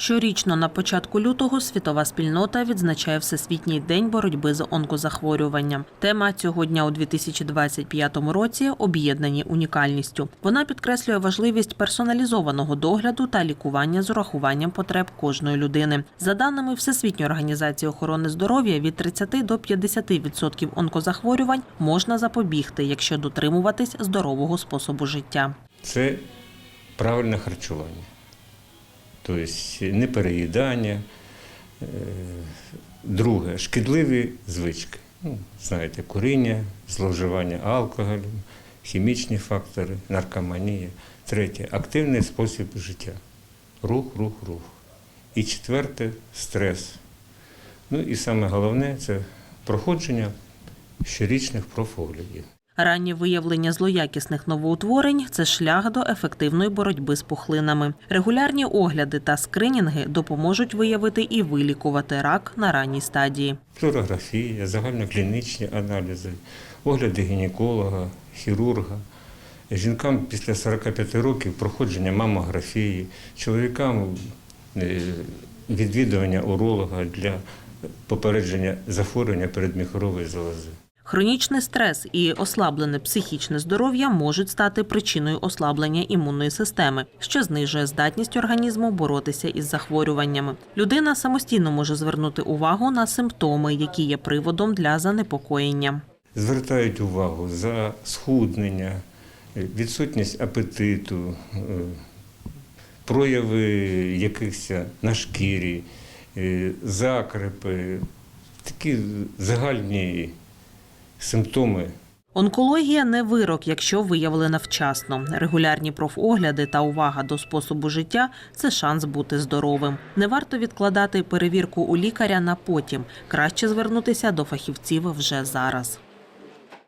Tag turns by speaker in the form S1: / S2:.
S1: Щорічно на початку лютого світова спільнота відзначає Всесвітній день боротьби з онкозахворюванням. Тема цього дня у 2025 році об'єднані унікальністю. Вона підкреслює важливість персоналізованого догляду та лікування з урахуванням потреб кожної людини. За даними Всесвітньої організації охорони здоров'я, від 30 до 50% онкозахворювань можна запобігти, якщо дотримуватись здорового способу життя.
S2: це правильне харчування. Тобто не переїдання. Е, Друге, шкідливі звички. Ну, знаєте, куріння, зловживання алкоголем, хімічні фактори, наркоманія. Третє активний спосіб життя. Рух, рух, рух. І четверте стрес. Ну і саме головне це проходження щорічних профоглядів.
S1: Раннє виявлення злоякісних новоутворень це шлях до ефективної боротьби з пухлинами. Регулярні огляди та скринінги допоможуть виявити і вилікувати рак на ранній стадії.
S2: флюорографія, загальноклінічні аналізи, огляди гінеколога, хірурга. Жінкам після 45 років проходження мамографії, чоловікам е, відвідування уролога для попередження захворювання передміхорової залози.
S1: Хронічний стрес і ослаблене психічне здоров'я можуть стати причиною ослаблення імунної системи, що знижує здатність організму боротися із захворюваннями. Людина самостійно може звернути увагу на симптоми, які є приводом для занепокоєння.
S2: Звертають увагу за схуднення, відсутність апетиту, е, прояви якихось на шкірі, е, закрепи, такі загальні симптоми
S1: Онкологія не вирок, якщо виявлена вчасно. Регулярні профогляди та увага до способу життя це шанс бути здоровим. Не варто відкладати перевірку у лікаря на потім. Краще звернутися до фахівців вже зараз.